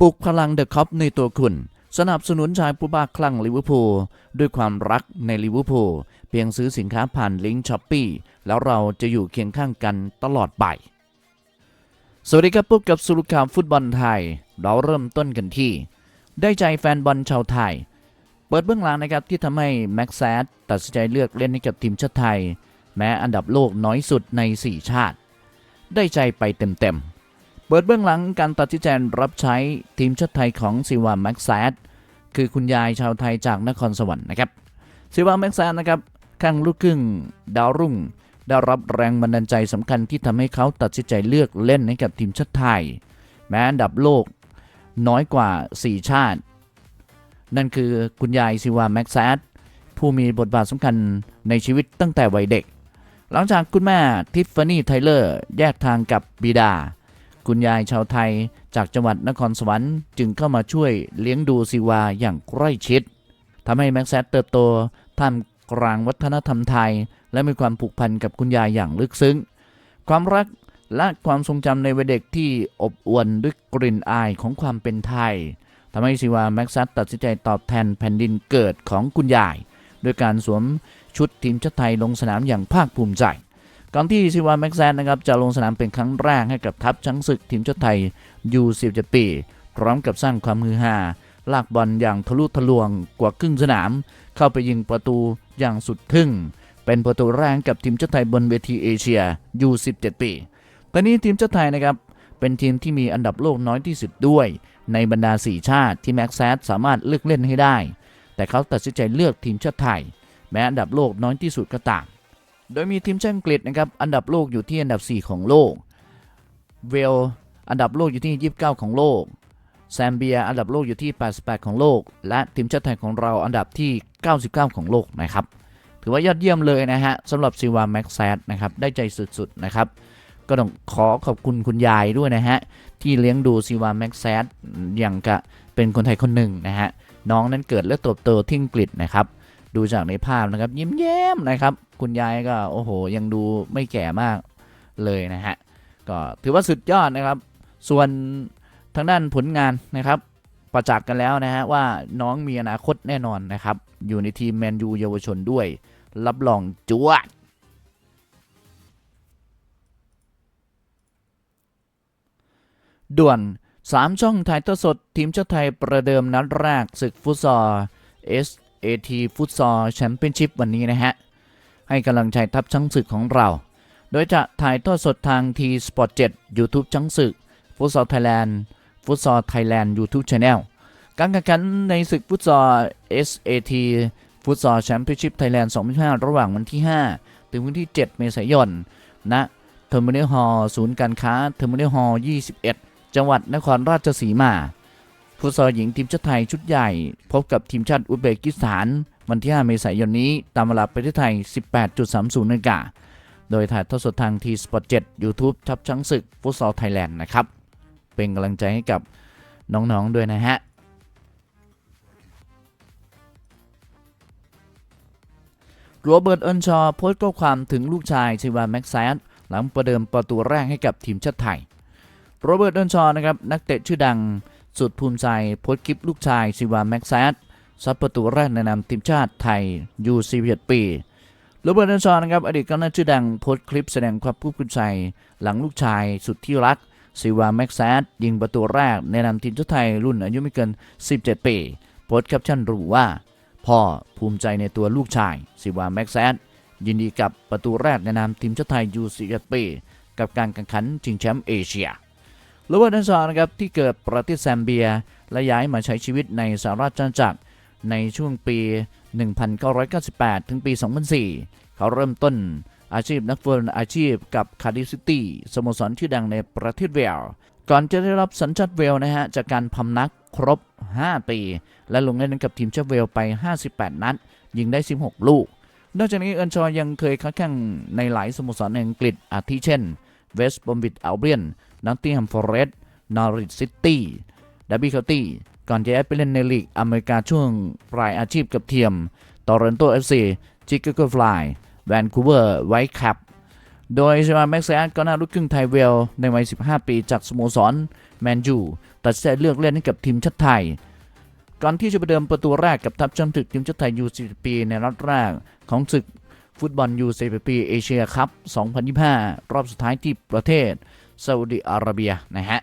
ปลุกพลังเดอะคอปในตัวคุณ สนับสนุนชายผู้บ้าคลั่งลิเวอร์พูลด้วยความรักในลิเวอร์พูลเพียงซื้อสินค้าผ่านลิงก์ช้อปปีแล้วเราจะอยู่เคียงข้างกันตลอดไป สวัสดีครับพบกับสุรุข่าวฟุตบอลไทย เราเริ่มต้นกันที่ ได้ใจแฟนบอลชาวไทย เปิดเบื้องหลังนะครับที่ทำให้แม็กแซดตัดสินใจเลือกเล่นให้กับทีมชาติไทย แม้อันดับโลกน้อยสุดใน 4 ชาติ ได้ใจไปเต็มๆ เปิดเบื้องหลังการตัดสินใจรับใช้ทีมชาติไทยของซิวาแม็กแซดคือคุณยายชาวไทยจากนครสวรรค์นะครับซิวาแม็กแซดนะครับข้างลูกครึ่งดาวรุ่ง ได้รับแรงบันดาลใจสำคัญที่ทำให้เขาตัดสินใจเลือกเล่นให้กับทีมชาติไทย แม้อันดับโลกน้อยกว่า 4 ชาติ นั่นคือคุณยายซิวาแม็กแซดผู้มีบทบาทสำคัญในชีวิตตั้งแต่วัยเด็ก หลังจากคุณแม่ทิฟฟานี่ไทเลอร์แยกทางกับบิดา คุณยายชาวไทยจากจังหวัดนครสวรรค์จึงเข้ามาช่วยเลี้ยงดูซิวาอย่างใกล้ชิดทำให้แม็กแซดเติบโตท่ามกลางวัฒนธรรมไทย และมีความผูกพันกับคุณยายอย่างลึกซึ้ง ความรักและความทรงจำในวัยเด็กที่อบอวลด้วยกลิ่นอายของความเป็นไทยทำให้ซิวาแม็กซัสตัดสินใจตอบแทนแผ่นดินเกิดของคุณยาย ด้วยการสวมชุดทีมชาติไทยลงสนามอย่างภาคภูมิใจ ก่อนที่ซิวานแม็กแซัสนะครับจะลงสนามเป็นครั้งแรกให้กับทัพช้างศึกทีมชาติไทยยู17ปี พร้อมกับสร้างความฮือฮาลากบอลอย่างทะลุทะลวงกว่าครึ่งสนาม เข้าไปยิงประตูอย่างสุดทึ่ง เป็นประตูแรกกับทีมชาติไทยบนเวทีเอเชียยู17ปีตอนนี้ทีมชาติไทยนะครับเป็นทีมที่มีอันดับโลกน้อยที่สุดด้วย ในบรรดา 4 ชาติที่แม็กแซดสามารถเลือกเล่นให้ได้ แต่เขาตัดสินใจเลือกทีมชาติไทย แม้อันดับโลกน้อยที่สุดก็ตาม โดยมีทีมชาติอังกฤษนะครับอันดับโลกอยู่ที่อันดับ 4 ของโลก เวลอันดับโลกอยู่ที่ 29 ของโลกแซมเบียอันดับโลกอยู่ที่ 88 ของโลก และทีมชาติไทยของเราอันดับที่ 99 ของโลกนะครับ ถือว่ายอดเยี่ยมเลยนะฮะสำหรับซิวาแม็กแซดนะครับได้ใจสุดๆนะครับก็ต้องขอขอบคุณคุณยายด้วยนะฮะที่เลี้ยงดูซิวาแม็กแซดอย่างกะเป็นคนไทยคนหนึ่งนะฮะน้องนั้นเกิดและเติบโตที่อังกฤษนะครับ ดูจากในภาพนะครับ ยิ้มแย้มนะครับ คุณยายก็โอ้โห ยังดูไม่แก่มากเลยนะฮะก็ถือว่าสุดยอดนะครับ ส่วนทางด้านผลงานนะครับ ประจักษ์กันแล้วนะฮะว่าน้องมีอนาคตแน่นอนนะครับ อยู่ในทีมแมนยูเยาวชนด้วย รับรองจวดด่วน 3 ช่องถ่ายทอดสด ทีมชาติไทยประเดิมนัดแรกศึกฟุตซอล AT ฟุตซอลแชมเปี้ยนชิพวันนี้นะฮะ ให้กำลังใจทัพช้างศึกของเรา โดยจะถ่ายทอดสดทางทีสปอร์ต7 YouTube ช้างศึก ฟุตซอลไทยแลนด์ฟุตซอลไทยแลนด์ YouTube Channel การแข่งขันในศึกฟุตซอล SAT ฟุตซอลแชมเปี้ยนชิพไทยแลนด์2025ระหว่างวันที่ 5 ถึงวันที่ 7 เมษายนณเทอร์มินอลฮอลล์ศูนย์การค้าเทอร์มินอลฮอลล์21 จังหวัดนครราชสีมา ฟุตซอลหญิงทีมชาติไทยชุดใหญ่ พบกับทีมชาติอุซเบกิสถาน วันที่ 5 เมษายนนี้ตามเวลาประเทศไทย 18.30นาฬิกาโดยถ่ายทอดสดทางทีสปอร์ต7 YouTube ทับช้างศึกฟุตซอลไทยแลนด์นะครับ เป็นกำลังใจให้กับน้องๆด้วยนะฮะโรเบิร์ตเอินชอว์โพสต์ข้อความถึงลูกชายชิวาแม็กแซดหลังประเดิมประตูแรกให้กับทีมชาติไทยโรเบิร์ตเอินชอว์นะครับนักเตะชื่อดัง สุดภูมิใจโพสคลิปลูกชายชิวาแม็กแซดซัดประตูแรกในนามทีมชาติไทยยู41ปีโรเบิร์ตเอินชอนะครับอดีตกองหน้าชื่อดังโพสคลิปแสดงความภูมิใจหลังลูกชายสุดที่รักซิวาแม็กแซดยิงประตูแรกในนามทีมชาติไทยรุ่นอายุไม่เกิน 17 ปีโพสแคปชั่นระบุว่า พ่อภูมิใจในตัวลูกชายซิวาแม็กแซดยินดีกับประตูแรกในนามทีมชาติไทยยู41ปีกับการแข่งขันชิงแชมป์เอเชีย โรเบิร์ตเอินชอว์นะครับที่เกิดประเทศแซมเบีย และย้ายมาใช้ชีวิตในสหราชอาณาจักรในช่วงปี 1998 ถึงปี 2004 เขาเริ่มต้นอาชีพนักฟุตบอลอาชีพกับคาร์ดิฟซิตี้สโมสรชื่อดังในประเทศเวลส์ก่อนจะได้รับสัญชาติเวลส์นะฮะจากการพำนักครบ 5 ปี และลงเล่นกับทีมชาติเวลส์ไป 58 นัด ยิงได้ 16 ลูก นอกจากนี้เอินชอยังเคยค้าแข่งในหลายสโมสรในอังกฤษอาทิเช่นเวสต์บอมบิดอัลเบียน นัตติงแฮมฟอร์เรสต์นอริทซิตี้ดับบี้เคาน์ตี้ก่อนจะย้ายไปเล่นในลีกอเมริกาช่วงปลายอาชีพกับเทียมตอร์เรนโตเอฟซีชิคาโกฟลายแวนคูเวอร์ไวท์แคปโดยชมาแม็กซ์แซดก็น่าลูกครึ่งไทยเวล ในวัย 15 ปีจากสโมสรแมนยูตัดสินใจเลือกเล่นให้กับทีมชาติไทย ก่อนที่จะไปเดิมประตูแรกกับทัพช้างศึกทีมชาติไทยยู4ปีในนัดแรกของศึกฟุตบอลยู4ปีเอเชียคัพ 2025 รอบสุดท้ายที่ประเทศ ซาอุดิอาระเบียนะฮะ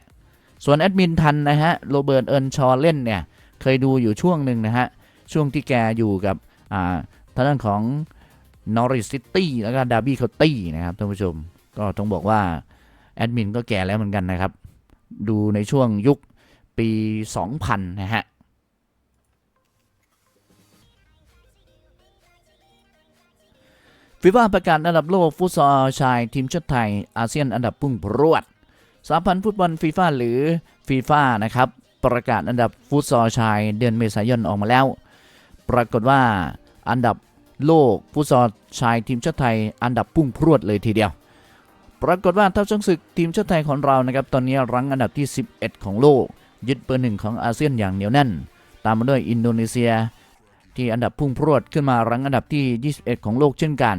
ส่วนแอดมินทันนะฮะโรเบิร์ตเอิร์นชอเล่นเนี่ยเคยดูอยู่ช่วงหนึ่งนะฮะ ช่วงที่แกอยู่กับอ่าทางด้านของนอริสซิตี้แล้วก็ดาร์บี้เคาตี้นะครับท่านผู้ชม ก็ต้องบอกว่าแอดมินก็แก่แล้วเหมือนกันนะครับ ดูในช่วงยุคปี 2000 นะฮะ ฟีฟ่าประกาศอันดับโลกฟุตซอลชายทีมชาติไทย อาเซียนอันดับพุ่งพรวดสาพันธ์ฟุตบอลฟีฟ่าหรือฟีฟ่านะครับ ประกาศอันดับฟุตซอลชายเดือนเมษายนออกมาแล้ว ปรากฏว่าอันดับโลกฟุตซอลชายทีมชาติไทย อันดับพุ่งพรวดเลยทีเดียว ปรากฏว่าทัพช้างศึกทีมชาติไทยของเรานะครับ ตอนนี้รั้งอันดับที่ 11 ของโลก ยึดเบอร์หนึ่งของอาเซียนอย่างเหนียวแน่น ตามมาด้วยอินโดนีเซีย ที่อันดับพุ่งพรวดขึ้นมารั้งอันดับที่ 21 ของโลกเช่นกัน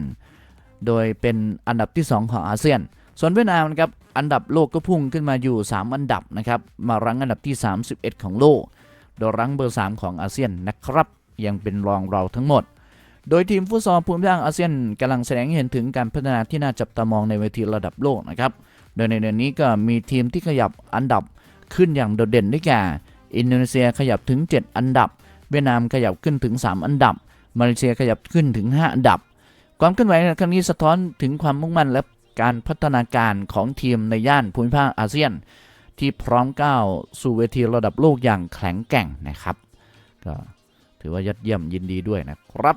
โดยเป็นอันดับที่ 2 ของอาเซียน ส่วนเวียดนามนะครับอันดับโลกก็พุ่งขึ้นมาอยู่ 3 อันดับนะครับมารั้งอันดับที่ 31 ของโลก โดยรั้งเบอร์ 3 ของอาเซียนนะครับ ยังเป็นรองเราทั้งหมด โดยทีมฟุตซอลภูมิภาคอาเซียนกำลังแสดงเห็นถึงการพัฒนาที่น่าจับตามองในเวทีระดับโลกนะครับโดยในเดือนนี้ก็มีทีมที่ขยับอันดับขึ้นอย่างโดดเด่นได้แก่อินโดนีเซียขยับถึง 7 อันดับ เวียดนามขยับขึ้นถึง 3 อันดับ มาเลเซียขยับขึ้นถึง 5 อันดับ ความเคลื่อนไหวในครั้งนี้สะท้อนถึงความมุ่งมั่นและการพัฒนาการของทีมในย่านภูมิภาคอาเซียน ที่พร้อมก้าวสู่เวทีระดับโลกอย่างแข็งแกร่งนะครับ ก็ถือว่ายอดเยี่ยมยินดีด้วยนะครับ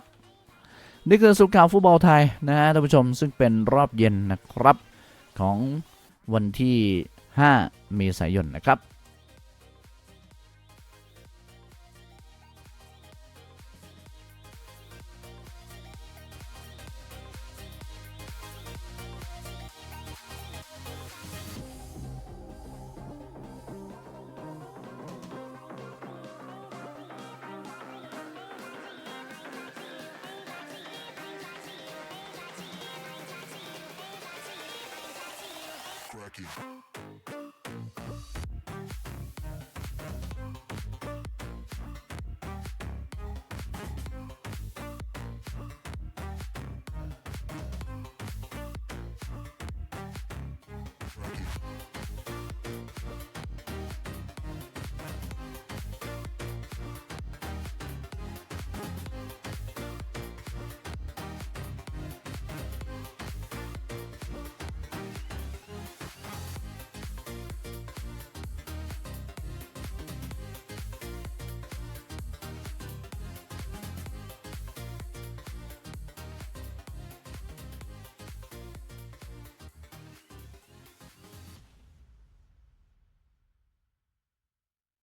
นี่คือสุขข่าวฟุตบอลไทยนะฮะท่านผู้ชมซึ่งเป็นรอบเย็นนะครับของวันที่ 5 เมษายนนะครับ aqui.